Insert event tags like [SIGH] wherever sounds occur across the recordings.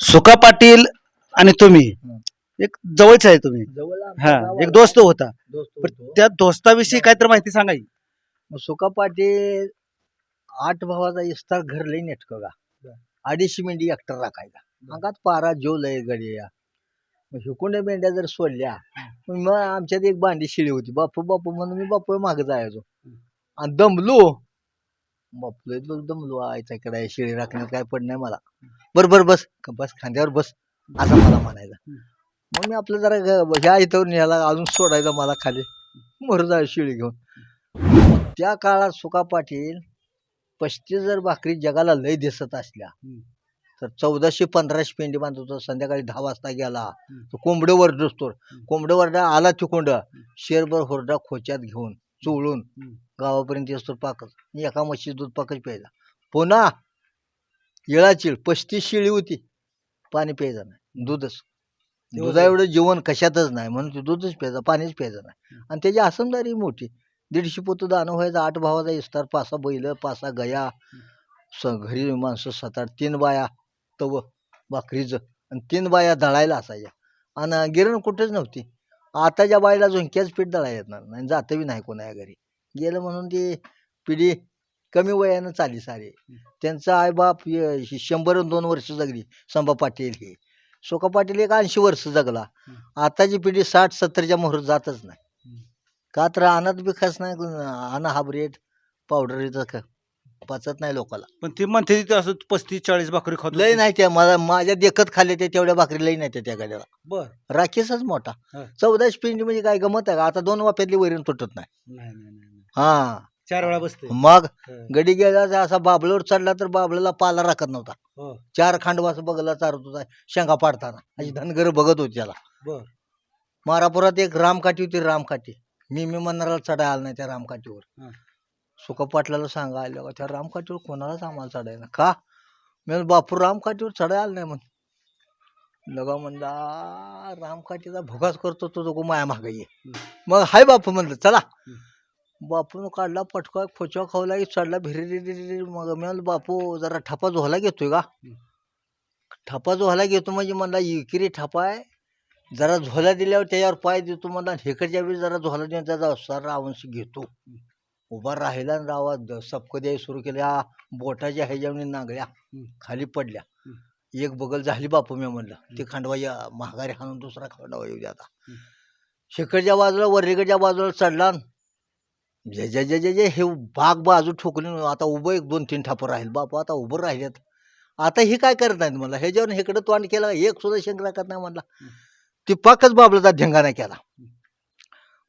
सुका पाटील आणि तुम्ही. एक जवळच आहे तुम्ही. हा एक दोस्त होता. पण. त्या दोस्ताविषयी काय तर माहिती सांगा की. सुका पाटील आठ भावाचा इस्तार घर लई नेटक का? अडीचशे मेंढी एकटा राखायचा अंगात पारा जेव लय गडिया. मग हिकुंड मेंढ्या जर सोडल्या मग आमच्यात एक बांडी शिळी होती. बापू बापू म्हणून मी बापू मागे जायचो. आणि दमलो बापू एकदम दमलो आयचा इकडे शिळी राखण्यात काय पड नाही मला. बर बर बस बस खांद्यावर बस असं मला म्हणायचा. मग मी आपलं जरा ग- ह्या इथं न्यायला अजून सोडायचा मला खाली. मर जा शिळी घेऊन. त्या काळात सुका पाटील पस्तीस जर भाकरी जगाला लय दिसत असल्या तर चौदाशे पंधराशे पेंडी बांधत होता संध्याकाळी दहा वाजता गेला तो कोंबडं वरडतो कोंबडं वरडा आला तिकोंड शेरभर होरडा खोच्यात घेऊन. चोळून गावापर्यंत येतो पाकच. एका म्हशी दूध पाकच प्यायला पुन्हा येळाची पस्तीस शिळी होती. पाणी प्यायचं नाही. दूधच. दुधा एवढं जेवण कशातच नाही. म्हणून ते दूधच प्यायचं पाणीच प्यायचं नाही. आणि त्याची आसमदारी मोठी. दीडशे पोतं दानं व्हायचं आठ भावाचा इस्तार पासा बैल पासा गया. स घरी माणसं सात आठ तीन बाया तव भाकरीचं आणि तीन बाया दळायला असायच्या. आणि गिरण कुठेच नव्हती. आताच्या बायला झुंक्याच पीठ दळायला येणार नाही. जातं बी नाही कोणा घरी. गेलं म्हणून ती पिढी कमी वयानं चाली सारे. त्यांचा आईबाप ही शंभर अन् दोन वर्ष जगली संभा पाटील हे. सोका पाटील एक ऐंशी वर्ष जगला. आताची पिढी साठ सत्तरच्या मोहर जातच नाही. का तर आणत बी खास नाही आणा हा ब्रेड पावडर पचत नाही लोकाला. पण ते म्हणते तिथे असं पस्तीस चाळीस भाकरी खात लय नाही त्या मला माझ्या देखत खाल्ले ते तेवढ्या भाकरी लई नाही त्या गाड्याला. बर. राखीसच मोठा. हा. चौदाशे पिंडी म्हणजे काय गमत आहे का? आता दोन वाफ्यातली वैरण तुटत नाही. नाही नाही नाही नाही. हा. चार वेळा बसते. मग. गडी गेला तर असा बाबळवर चढला तर बाबळाला पाला राखत नव्हता. हो. चार खांडवास बघला चारत होता शेंगा पाडताना. अशी धनगर बघत होती त्याला. बर. मारापुरात एक रामकाठी होती रामकाठी. मी मी म्हणणारा चढाय आला नाही त्या रामकाठीवर. हं. सुका पाटलाला सांगा का? त्या रामकाठीवर कोणालाच आम्हाला चढायला का? मी बापू रामकाठीवर चढाय आलं नाही म्हण लगा म्हणला रामकाठीचा भोगाच करतो तो तो माया मागे ये. मग हाय बापू म्हणलं चला. बापून काढला पटका खोचा खावला की चढला भिरी मग मी म्हणलं बापू जरा ठपा झोला घेतोय का? ठपा झोला घेतो म्हणजे म्हणला इकिरी ठपा आहे. जरा झोला दिल्यावर त्याच्यावर पाय देतो म्हणला हेकडच्या वेळी जरा झोला देऊन त्याचा सारा रावणशी घेतो. उभा राहिला आणि रावा द- सबकं द्यायला सुरू केल्या बोटाच्या ह्याच्यावर नांगळ्या खाली पडल्या. एक बगल झाली बापू मी म्हणलं. ते खांडवा या महागारी हाणून दुसरा खांडवा येऊ द्या आता. शेकडच्या बाजूला वरेकडच्या बाजूला चढला जे जे जे जे जे हे बाग बाजू ठोकली. आता उभं एक दोन तीन ठापं राहील. बापू आता उभं राहिलेत. आता हे काय करत नाहीत मला ह्याच्यावर हेकडं तोंड केलं एक सुद्धा शेंग राखत नाही म्हणला. ती पाकच बाबलाचा ढेंगाणा केला.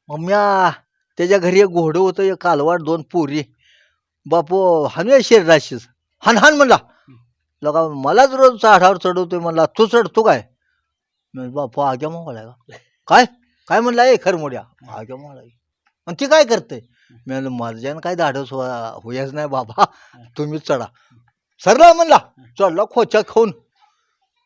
मग म्या त्याच्या घरी एक घोडं होतं एक कालवाड दोन पोरी. बापू हाणूया शरीराशीच. हान हान म्हणला. लगा मलाच रोज चाढावर चढवतोय म्हणला. तू चढतो काय? म्हणलं, बापू आग्या मोहळा काय? काय म्हणला? ए खरमोड्या. आग्या मोहळा आणि ती काय करते मी म्हणलं माझ्यानं काय धाडस व्हा- होयाच नाही बाबा. तुम्हीच चढा. सरला म्हणला चढला खोच्या खाऊन.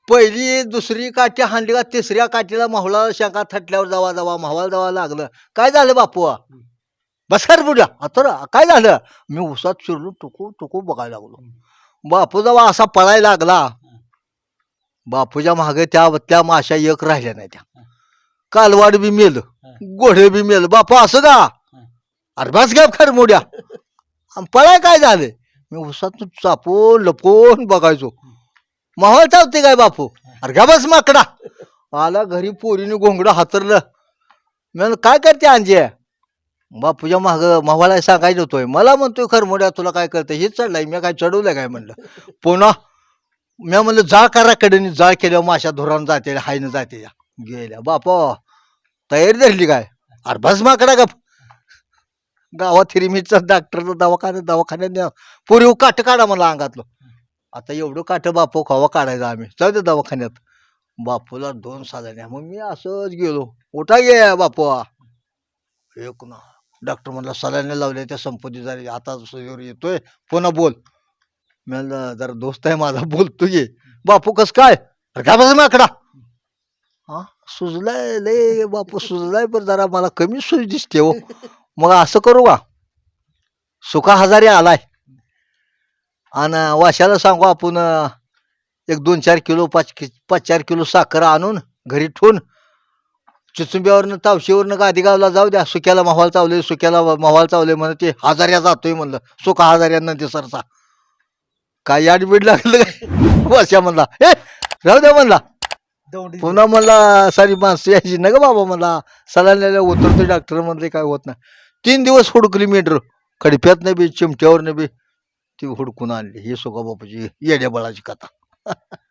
पहिली दुसरी काठी हांडली का तिसऱ्या काठीला माहुला शंका थटल्यावर जावा जावा माहवाला जावा लागलं. काय झालं बापू? बसकार बुड्या आता काय झालं? मी उसात शिरलो टुकू टुकू बघायला लागलो. बापू जावा असा पळायला लागला. बापूच्या मागे त्या त्या माशा एक राहिल्या नाही त्या. कालवाड बी मेल घोडे बी मेल. बापू असं का? अरे बस घ्या खर मोड्या. आणि पळाय काय झालं? मी उसात चापून लपून बघायचो. माहोल चावते काय बापू? अरे बस माकडा. आला घरी पोरीने घोंगडं हातरलं. मी म्हणलं, काय करते अंजे? बापूच्या माग मावाला सांगायचं होतोय. मला म्हणतोय खरमोड्या तुला काय करते हेच चढलाय मी काय चढवलंय काय? म्हणलं. पुन्हा मी म्हणलं जा करा कडेने जा केल्यावर माशा धोरण जाते हायनं जाते. या गेल्या. बापा तयारी धरली काय? अरे बस माकडा गप. गावात हिरमीचा डॉक्टरचा दवाखान्यात दवाखान्यात न्या पुरी काट काढा मला अंगातलं. आता एवढं काठं बापू खावा काढायचं आम्ही. जाऊ दे दवाखान्यात. बापूला दोन साधण्या मग मी असंच गेलो. उठा गे बापू. एक ना डॉक्टर म्हणला सलाने लावले त्या संपत्ती झाली. आता सजीवर येतोय. पुन्हा बोल. मी म्हणलं जरा दोस्त आहे माझा बोलतो ये. बापू कस काय? अरे काय बस माकडा? हा सुजलाय लय बापू सुजलाय पण जरा. मला कमी सुज दिसते हो. मग असं करू का? सुका हजारी आलाय. आणि वाशाला सांगू आपण एक दोन चार किलो पाच कि पाच चार किलो साखर आणून घरी ठेवून चिचुंब्यावरनं तावशीवरनं गादी गावला जाऊ द्या सुक्याला माहवाल चावले सुक्याला माहवाल चावले म्हणत ते हजार्या जातोय म्हणलं सुका हजार्यानं सरचा काय याड बीड लागलं काय? वर्षा म्हणला हे राहू द्या म्हणला. पुन्हा म्हणला सारी माणसं यायची न ग बाबा म्हणला. सलाईला उतरतो डॉक्टर म्हणले काय होत नाही. तीन दिवस हुडकली मीटर कडप्यातनं बी चिमट्यावरनं बी. ती हुडकून आणली. ही सुका येड्या बळाची कथा. [LAUGHS]